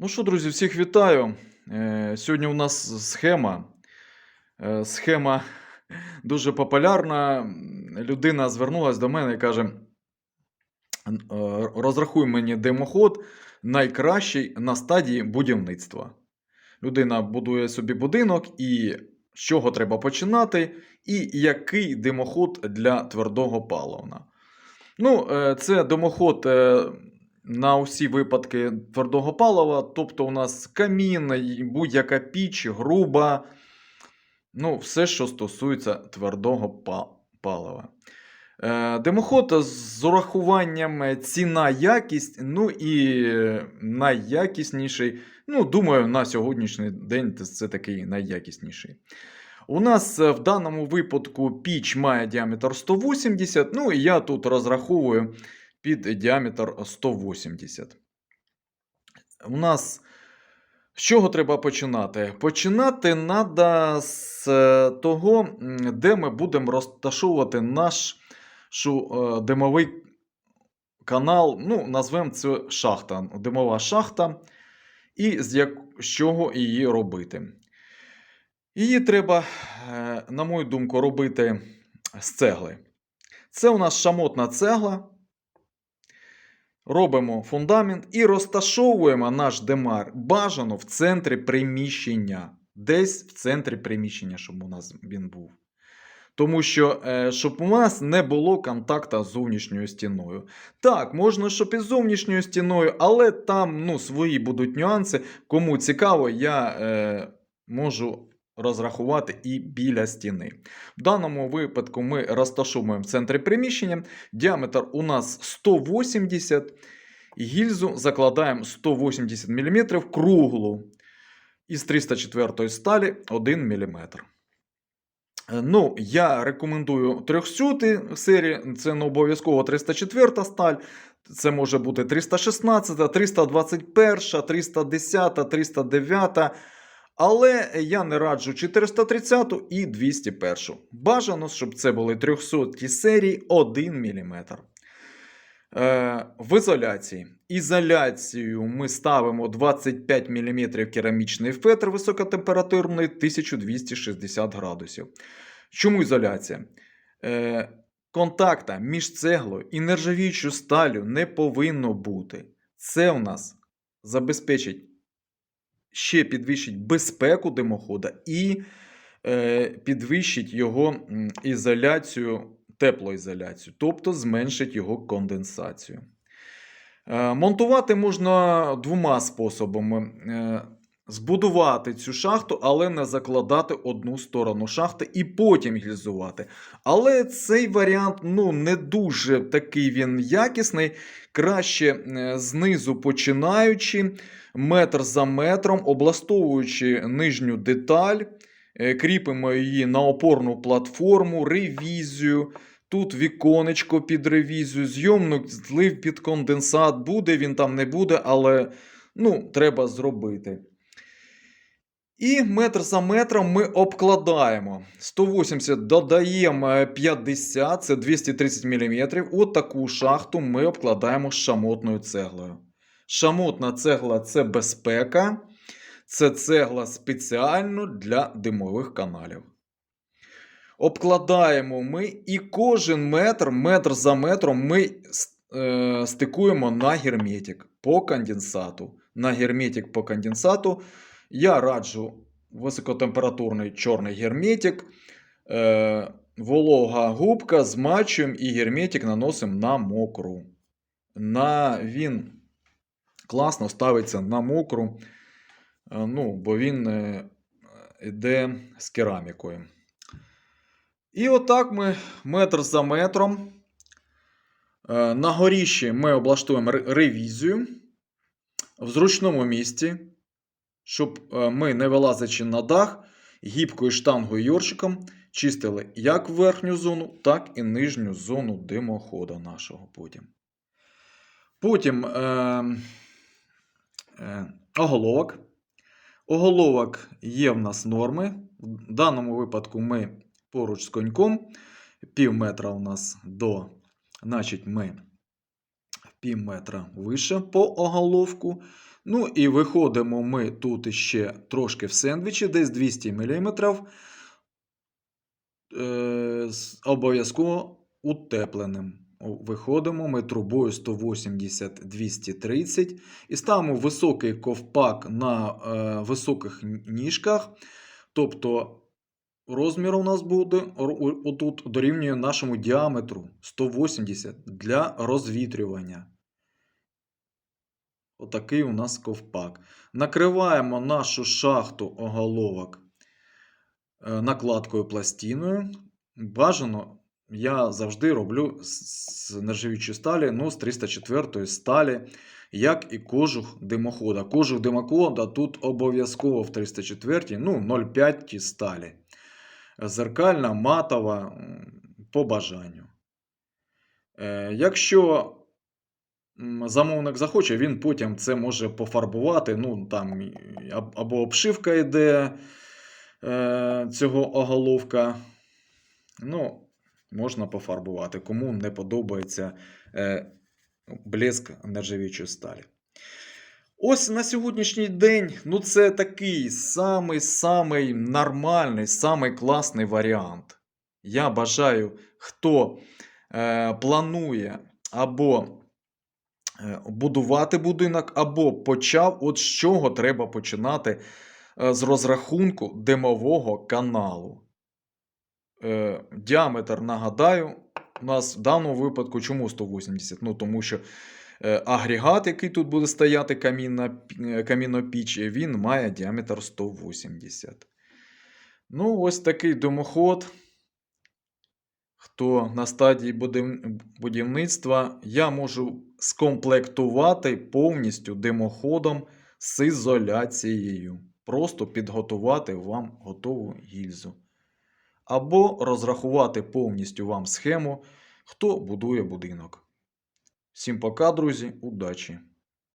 Ну що, друзі, всіх вітаю. Е, Сьогодні у нас схема. Е, Схема дуже популярна. Людина звернулася до мене і каже: е, розрахуй мені димоход найкращий на стадії будівництва. Людина будує собі будинок, і з чого треба починати, і який димоход для твердого палива. Ну, це димоход на усі випадки твердого палива, тобто у нас камін, будь-яка піч, груба, ну, все, що стосується твердого палива. Е, Димоход з урахуванням е, ціна якість, ну і е, найякісніший. Ну, думаю, на сьогоднішній день це- такий найякісніший. У нас в даному випадку піч має діаметр 180, ну і я тут розраховую під діаметр 180. У нас з чого треба починати? Починати треба з е, того, де ми будемо розташовувати наш е, димовий канал. Ну, назвемо це шахта, димова шахта, і з, як, з чого її робити. Її треба, е, на мою думку, робити з цегли. Це у нас шамотна цегла. Робимо фундамент і розташовуємо наш демар бажано в центрі приміщення. Десь в центрі приміщення, щоб у нас він був. Тому що, е, щоб у нас не було контакту з зовнішньою стіною. Так, можна, щоб із зовнішньою стіною, але там ну, свої будуть нюанси. Кому цікаво, я е, можу розрахувати і біля стіни. В даному випадку ми розташовуємо в центрі приміщення. Діаметр у нас 180. Гільзу закладаємо 180 мм круглу. Із 304 сталі 1 мм. Ну, я рекомендую 300 серії, це не обов'язково 304 сталь. Це може бути 316, 321, 310, 309. Але я не раджу 430 і 201. Бажано, щоб це були 300 серії 1 мм. Е, в ізоляції. Ізоляцію ми ставимо 25 мм керамічний фетр високотемпературний 1260 градусів. Чому ізоляція? Е, контакта між цеглою і нержавіючою сталю не повинно бути. Це у нас забезпечить ще підвищить безпеку димохода і е, підвищить його ізоляцію, теплоізоляцію, тобто зменшить його конденсацію. Е, монтувати можна двома способами. Збудувати цю шахту, але не закладати одну сторону шахти і потім гільзувати. Але цей варіант ну, не дуже такий він якісний. Краще е, знизу починаючи, метр за метром, облаштовуючи нижню деталь, е, кріпимо її на опорну платформу, ревізію. Тут віконечко під ревізію, зйомник злив під конденсат, буде він там, не буде, але ну, треба зробити. І метр за метром ми обкладаємо. 180 додаємо е, 50, це 230 мм. От таку шахту ми обкладаємо шамотною цеглою. Шамотна цегла це безпека. Це цегла спеціально для димових каналів. Обкладаємо ми і кожен метр, метр за метром, ми е, стикуємо на герметик по конденсату. На герметик по конденсату я раджу високотемпературний чорний герметик, е, волога губка, змачуємо і герметик наносимо на мокру. На, він класно ставиться на мокру, е, ну, бо він е, йде з керамікою. І отак ми метр за метром. е, На горіщі ми облаштуємо ревізію в зручному місці, щоб е, ми, не вилазячи на дах, гібкою штангою йоршиком чистили як верхню зону, так і нижню зону димохода нашого потім. Потім е, е, оголовок. Оголовок є в нас норми. В даному випадку ми поруч з коньком. Пів метра у нас до, значить, ми пів метра вище по оголовку. Ну і виходимо ми тут ще трошки в сендвічі, десь 200 мм. Е, обов'язково утепленим. Виходимо ми трубою 180-230 і ставимо високий ковпак на е, високих ніжках. Тобто розмір у нас буде отут дорівнює нашому діаметру 180 для розвітрювання. Отакий у нас ковпак. Накриваємо нашу шахту оголовок е, накладкою пластиною. Бажано, я завжди роблю з нержавіючої сталі, ну, з 304 сталі, як і кожух димохода. Кожух димохода тут обов'язково в 304, ну, 0,5 сталі. Зеркальна, матова, по бажанню. Е, Якщо замовник захоче, він потім це може пофарбувати. Ну, там або обшивка йде е, цього оголовка. Ну, можна пофарбувати, кому не подобається е, блеск нержавіючої сталі. Ось на сьогоднішній день, ну це такий самий-самий нормальний, самий класний варіант. Я бажаю, хто е, планує або е, будувати будинок, або почав, от з чого треба починати е, з розрахунку димового каналу. Е, діаметр, нагадаю, у нас в даному випадку чому 180? Ну, тому що агрегат, який тут буде стояти камінна, е, він має діаметр 180. Ну, ось такий димоход. Хто на стадії будівництва, я можу скомплектувати повністю димоходом з ізоляцією. Просто підготувати вам готову гільзу. Або розрахувати повністю вам схему, хто будує будинок. Всім пока, друзі, удачі!